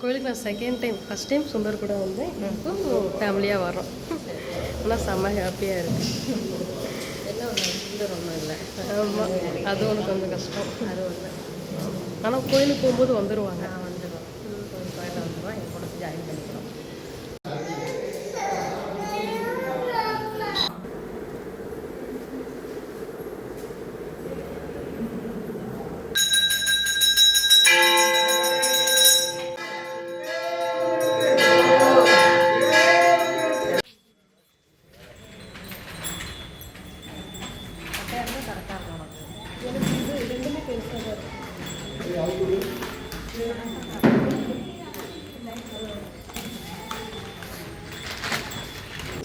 கோயிலுக்கு நான் second time first time Sundar கூட வந்தேன் இப்போ ஃபேமிலியாக வரோம் ஆனால் செம்ம ஹாப்பியாக இருக்குது சுந்தர் ஒன்றும் இல்லை. ஆமாம் அது ஒன்று கொஞ்சம் கஷ்டம். அது ஒன்று ஆனால் கோயிலுக்கு போகும்போது வந்துடுவாங்க வந்துடுவோம் கோயிலில் வந்துடுவோம் என் கூட ஜாயின் பண்ணிக்கிறோம்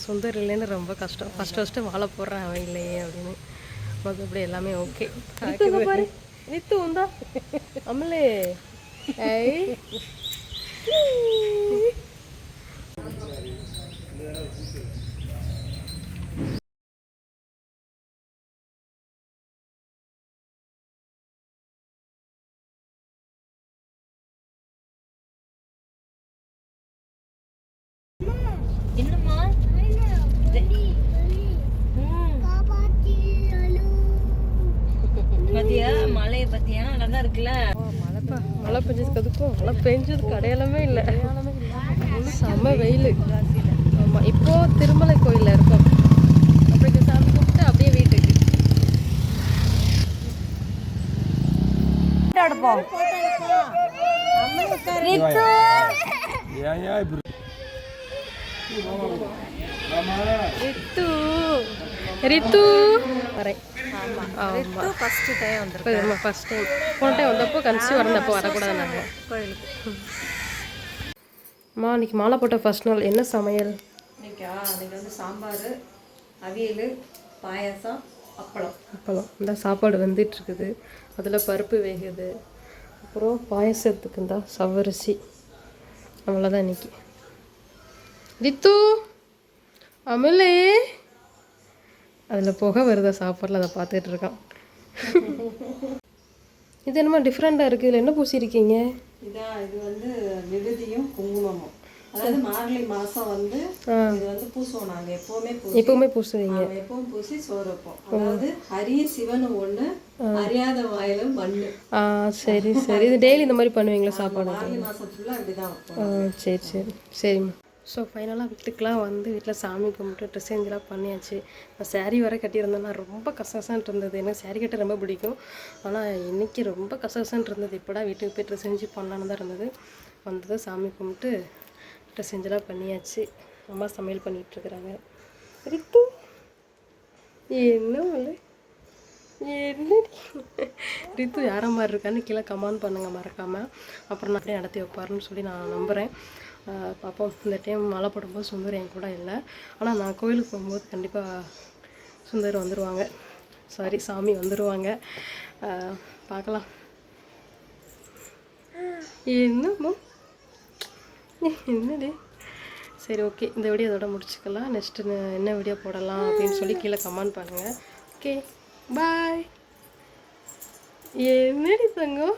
சுந்தர் இல்லைன்னு ரொம்ப கஷ்டம். ஃபஸ்ட்டு ஃபஸ்ட்டு வாழ போடுறேன் அவன் இல்லையே அப்படின்னு மற்றபடி எல்லாமே ஓகே நித்து உந்தா அம்மலே. ஐ என்னம்மா பத்தியா மழையை பத்தியா? நல்லா இருக்குல்ல? மழை பெஞ்சதுக்கு அதுக்கும் மழை பெஞ்சதுக்கு அடையாளமே இல்லை. செம்ம வெயில். ஆமாம் இப்போ திருமலை கோயிலில் இருக்கோம். அப்படி சாமி கும்பிட்டு அப்படியே வீட்டுக்கு. எடுப்போம் ரித்து ரித்து வரேன் ஆமாம் ஃபர்ஸ்ட் டைம் வந்துருக்கு. ஃபஸ்ட் டைம் போன டைம் வந்தப்போ கன்சியூ வரந்தப்போ வரக்கூடாது நாங்கள் கோயிலுக்கு. அம்மா இன்னைக்கு மாலை போட்ட ஃபர்ஸ்ட் நாள் என்ன சமையல்? இன்னைக்கா? இன்னைக்கு வந்து சாம்பார் அவியல் பாயாசம் அப்பளம். அப்பளம். இந்த சாப்பாடு வந்துட்டு இருக்குது அதில் பருப்பு வேகுது. அப்புறம் பாயசத்துக்கு இந்த சவ்வரிசி அவ்வளோதான் இன்னைக்கு. ரித்து அமலே. அதில் புகை வருதா சாப்பாடில் அதை பார்த்துட்டு இருக்கான். இது என்னமோ டிஃப்ரெண்ட்டாக இருக்குது இதில் என்ன பூசியிருக்கீங்க இதான் இது வந்து விடுதியும் குங்குமமும். அதாவது மார்கழி மாசம் வந்து இது வந்து பூசுவோம் நாங்க எப்பவுமே எப்பவுமே பூசுவீங்க. எப்பவும் பூசி சோறு வைப்போம். அதாவது ஹரிய சிவனும் ஒண்ணு அறியாத வாயிலும் மண்ணு. ஆ சரி சரி. இது டெய்லி இந்த மாதிரி பண்ணுவீங்களா சாப்பாடு? மார்கழி மாசம் ஃபுல்லா அப்படிதான் சரி சரி. சரிம்மா. ஸோ ஃபைனலாக வீட்டுக்கெலாம் வந்து வீட்டில் சாமி கும்பிட்டு ட்ரெஸ் சேஞ்செலாம் பண்ணியாச்சு. நான் சேரீ வர கட்டியிருந்தேன்னா ரொம்ப கசகசன்ட்டு இருந்தது. எனக்கு சேரீ கட்ட ரொம்ப பிடிக்கும். ஆனால் இன்றைக்கி ரொம்ப கசகசன்ட்டு இருந்தது. இப்போடா வீட்டுக்கு போய் ட்ரெஸ் செஞ்சு பண்ணலான்னு தான் இருந்தது. வந்தது சாமி கும்பிட்டு ட்ரெஸ் செஞ்செலாம் பண்ணியாச்சு. அம்மா சமையல் பண்ணிகிட்ருக்குறாங்க ரித்து என்ன இல்லை. என்ன ரித்து யார மாதிரி இருக்கான்னு கீழே கமெண்ட் பண்ணுங்க மறக்காமல் அப்புறம் நான் அப்படியே நடத்தி வைப்பாருன்னு சொல்லி நான் நம்புகிறேன் பாப்பா இந்த டைம் மழை போடும்போது சுந்தர் என் கூட இல்லை. ஆனால் நான் கோயிலுக்கு போகும்போது கண்டிப்பாக சுந்தர் வந்துடுவாங்க சாரி சாமி வந்துடுவாங்க பார்க்கலாம் என்னமோ? என்னடி? சரி ஓகே இந்த வீடியோ இதோட முடிச்சுக்கலாம். நெக்ஸ்ட்டு என்ன வீடியோ போடலாம் அப்படின்னு சொல்லி கீழே கமெண்ட் பண்ணுங்கள் ஓகே பாய் என்னடி தங்கம்?